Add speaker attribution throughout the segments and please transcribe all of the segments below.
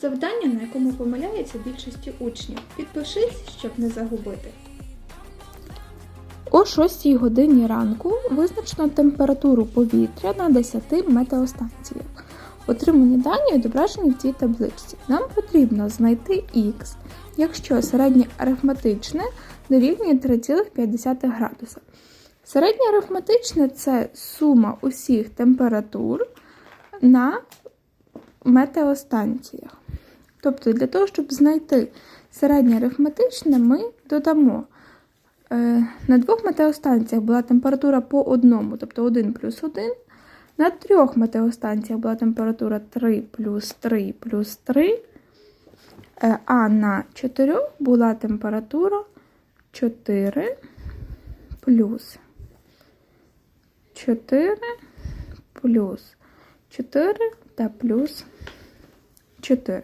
Speaker 1: Завдання, на якому помиляється більшості учнів. Підпишись, щоб не загубити. О 6 годині ранку визначено температуру повітря на 10 метеостанціях. Отримані дані відображені в цій табличці. Нам потрібно знайти х, якщо середнє арифметичне дорівнює 3,5 градуса. Середнє арифметичне це сума усіх температур на метеостанціях. Тобто, для того, щоб знайти середнє арифметичне, ми додамо. Е, На двох метеостанціях була температура по одному, тобто 1 плюс 1. На трьох метеостанціях була температура 3 плюс 3 плюс 3. Е, А на чотирьох була температура 4 плюс 4 плюс 4 та плюс 4.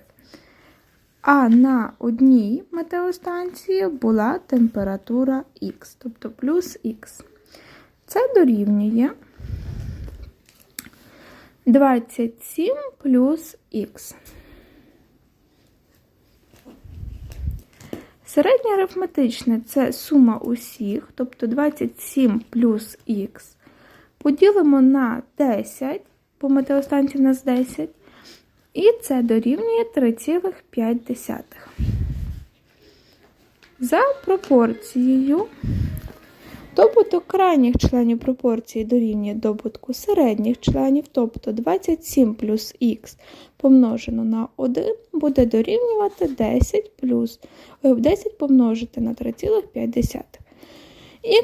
Speaker 1: А на одній метеостанції була температура Х, тобто плюс Х. Це дорівнює 27 плюс Х. Середнє арифметичне це сума усіх, тобто 27 плюс х. Поділимо на 10, по метеостанції в нас 10, і це дорівнює 3,5. За пропорцією, добуток крайніх членів пропорції дорівнює добутку середніх членів, тобто 27 плюс х помножено на 1 буде дорівнювати 10 плюс 10 помножити на 3,5.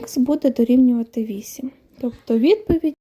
Speaker 1: Х буде дорівнювати 8. Тобто відповідь